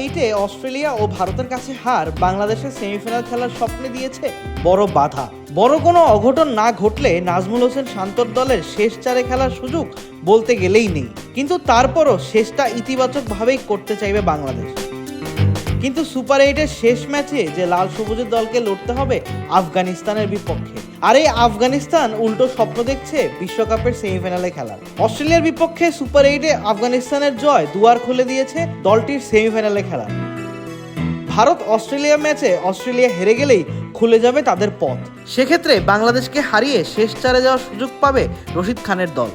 এইটে অস্ট্রেলিয়া ও ভারতের কাছে হার। বাংলাদেশের সেমিফাইনাল খেলার স্বপ্নে দিয়েছে বড় বাধা। বড় কোনো অঘটন না ঘটলে নাজমুল হোসেন শান্তর দলের শেষ চারে খেলার সুযোগ বলতে গেলেই নেই। কিন্তু তারপরও শেষটা ইতিবাচকভাবেই করতে চাইবে বাংলাদেশ। কিন্তু সুপার এইটের শেষ ম্যাচে যে লাল সবুজের দলকে লড়তে হবে, আফগানিস্তানের বিপক্ষে। আর এই আফগানিস্তান উল্টো স্বপ্ন দেখছে বিশ্বকাপের সেমিফাইনালে খেলার। অস্ট্রেলিয়ার বিপক্ষে সুপার এইটে আফগানিস্তানের জয় দুয়ার খুলে দিয়েছে দলটির সেমিফাইনালে খেলার ভারত অস্ট্রেলিয়া ম্যাচে অস্ট্রেলিয়া হেরে গেলেই খুলে যাবে তাদের পথ। সেক্ষেত্রে বাংলাদেশকে হারিয়ে শেষ চারে যাওয়ার সুযোগ পাবে রশিদ খানের দল।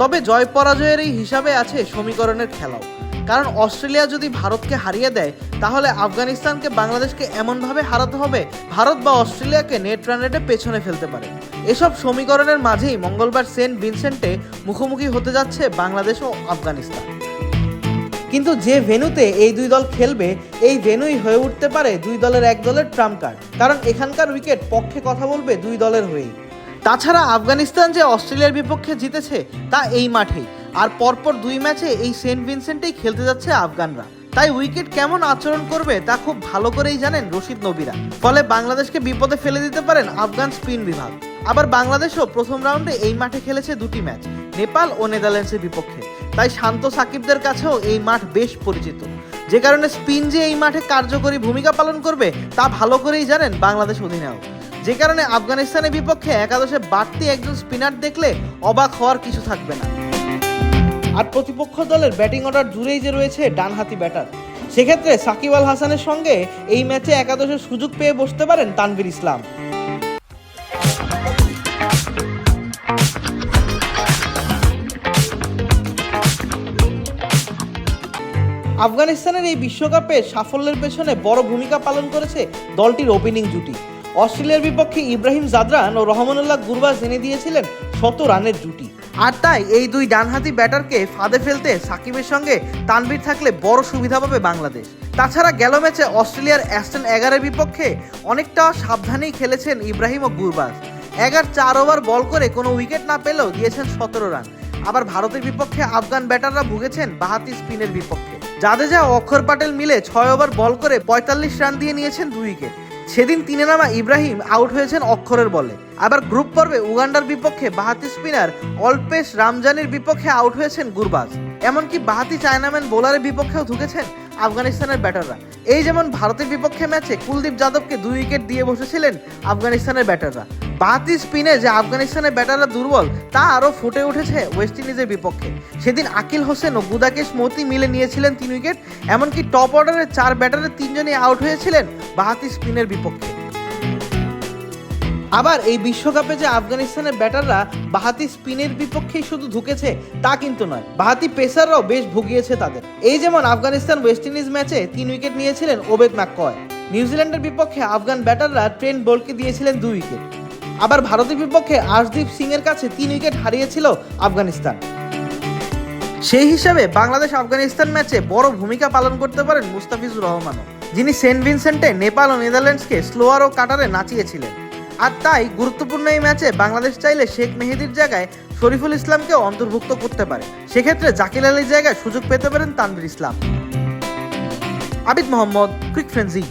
তবে জয় পরাজয়ের এই হিসাবে আছে সমীকরণের খেলাও। কারণ অস্ট্রেলিয়া যদি ভারতকে হারিয়ে দেয়, তাহলে আফগানিস্তানকে বাংলাদেশকে এমনভাবে হারাতে হবে, ভারত বা অস্ট্রেলিয়াকে নেট রান রেটে পেছনে ফেলতে পারে। এসব সমীকরণের মাঝেই মঙ্গলবার সেন্ট ভিনসেন্টে মুখোমুখি হতে যাচ্ছে বাংলাদেশ ও আফগানিস্তান। কিন্তু যে ভেন্যুতে এই দুই দল খেলবে, এই ভেন্যুই হয়ে উঠতে পারে দুই দলের এক দলের ট্রাম্প কার্ড। কারণ এখানকার উইকেট পক্ষে কথা বলবে দুই দলের হয়েই। তাছাড়া আফগানিস্তান যে অস্ট্রেলিয়ার বিপক্ষে জিতেছে, তা এই মাঠেই। আর পরপর দুই ম্যাচে এই সেন্ট ভিনসেন্টেই খেলতে যাচ্ছে আফগানরা। তাই উইকেট কেমন আচরণ করবে তা খুব ভালো করেই জানেন রশিদ নবীরা। ফলে বাংলাদেশকে বিপদে ফেলে দিতে পারেন আফগান স্পিন বিভাগ। আবার বাংলাদেশও প্রথম রাউন্ডে এই মাঠে খেলেছে দুটি ম্যাচ, নেপাল ও নেদারল্যান্ডসের বিপক্ষে। তাই শান্ত সাকিবদের কাছেও এই মাঠ বেশ পরিচিত। যে কারণে স্পিন যে এই মাঠে কার্যকরী ভূমিকা পালন করবে তা ভালো করেই জানেন বাংলাদেশ অধিনায়ক। যে কারণে আফগানিস্তানের বিপক্ষে একাদশে বাড়তি একজন স্পিনার দেখলে অবাক হওয়ার কিছু থাকবে না। আর প্রতিপক্ষ দলের ব্যাটিং অর্ডার জুড়েই যে রয়েছে ডানহাতি ব্যাটার। সেক্ষেত্রে সাকিব আল হাসানের সঙ্গে এই ম্যাচে একাদশের সুযোগ পেয়ে বসতে পারেন তানভীর ইসলাম। আফগানিস্তানের এই বিশ্বকাপে সাফল্যের পেছনে বড় ভূমিকা পালন করেছে দলটির ওপেনিং জুটি। অস্ট্রেলিয়ার বিপক্ষে ইব্রাহিম জাদরান ও রহমানুল্লাহ গুরবাজ এনে দিয়েছিলেন শত রানের জুটি। আর তাই এই দুই ডানহাতি ব্যাটারকে ফাঁদে ফেলতে সাকিবের সঙ্গে তানভীর থাকলে বড় সুবিধা পাবে বাংলাদেশ। তাছাড়া গেল ম্যাচে অস্ট্রেলিয়ার অ্যাস্টন এগারের বিপক্ষে অনেকটা সাবধানেই খেলেছেন ইব্রাহিম ও গুরবাজ। এগার চার ওভার বল করে কোনো উইকেট না পেলেও দিয়েছেন সতেরো রান। আবার ভারতের বিপক্ষে আফগান ব্যাটাররা ভুগেছেন বাহাতি স্পিনের বিপক্ষে। জাদেজা অক্ষর পাটেল মিলে ছয় ওভার বল করে পঁয়তাল্লিশ রান দিয়ে নিয়েছেন দুই উইকেট। সেদিন তিনে নামা ইব্রাহিম আউট হয়েছেন অক্ষরের বলে। আবার গ্রুপ পর্বে উগান্ডার বিপক্ষে বাহাতি স্পিনার অল্পেশ রামজানের বিপক্ষে আউট হয়েছেন গুরবাজ। এমনকি বাহাতি চায়নাম্যান বোলারের বিপক্ষেও ঢুকেছেন আফগানিস্তানের ব্যাটাররা এই যেমন ভারতের বিপক্ষে ম্যাচে কুলদীপ যাদবকে দুই উইকেট দিয়ে বসেছিলেন আফগানিস্তানের ব্যাটাররা বাহাতি স্পিনে যে আফগানিস্তানের ব্যাটাররা দুর্বল, তা আরও ফুটে উঠেছে ওয়েস্ট ইন্ডিজের বিপক্ষে। সেদিন আকিল হোসেন ও গুদাকেশ মতি মিলে নিয়েছিলেন তিন উইকেট, এমনকি টপ অর্ডারের চার ব্যাটারের তিনজনই আউট হয়েছিলেন বাহাতি স্পিনের বিপক্ষে। আবার এই বিশ্বকাপে যে আফগানিস্তানের ব্যাটাররা বাহাতি স্পিনের বিপক্ষেই শুধু ঢুকেছে, তা কিন্তু নয় বাহাতি পেসাররাও বেশ ভুগিয়েছে তাদের। এই যেমন আফগানিস্তান ওয়েস্ট ইন্ডিজ ম্যাচে তিন উইকেট নিয়েছিলেন ওবেদ ম্যাককয় নিউজিল্যান্ডের বিপক্ষে আফগান ব্যাটাররা ট্রেন্ট বোল্টকে দিয়েছিলেন দুই উইকেট। আবার ভারতের বিপক্ষে আশদীপ সিং এর কাছে তিন উইকেট হারিয়েছিল আফগানিস্তান। সেই হিসাবে বাংলাদেশ আফগানিস্তান ম্যাচে বড় ভূমিকা পালন করতে পারেন মুস্তাফিজুর রহমানও, যিনি সেন্ট ভিনসেন্টে নেপাল ও নেদারল্যান্ডসকে স্লোয়ার ও কাটারে নাচিয়েছিলেন। আর তাই গুরুত্বপূর্ণ এই ম্যাচে বাংলাদেশ চাইলে শেখ মেহেদির জায়গায় শরীফুল ইসলামকে অন্তর্ভুক্ত করতে পারে। সেক্ষেত্রে জাকির আলীর জায়গায় সুযোগ পেতে পারেন তানভীর ইসলাম। আবিদ মোহাম্মদ ক্রিক ফ্রেন্সি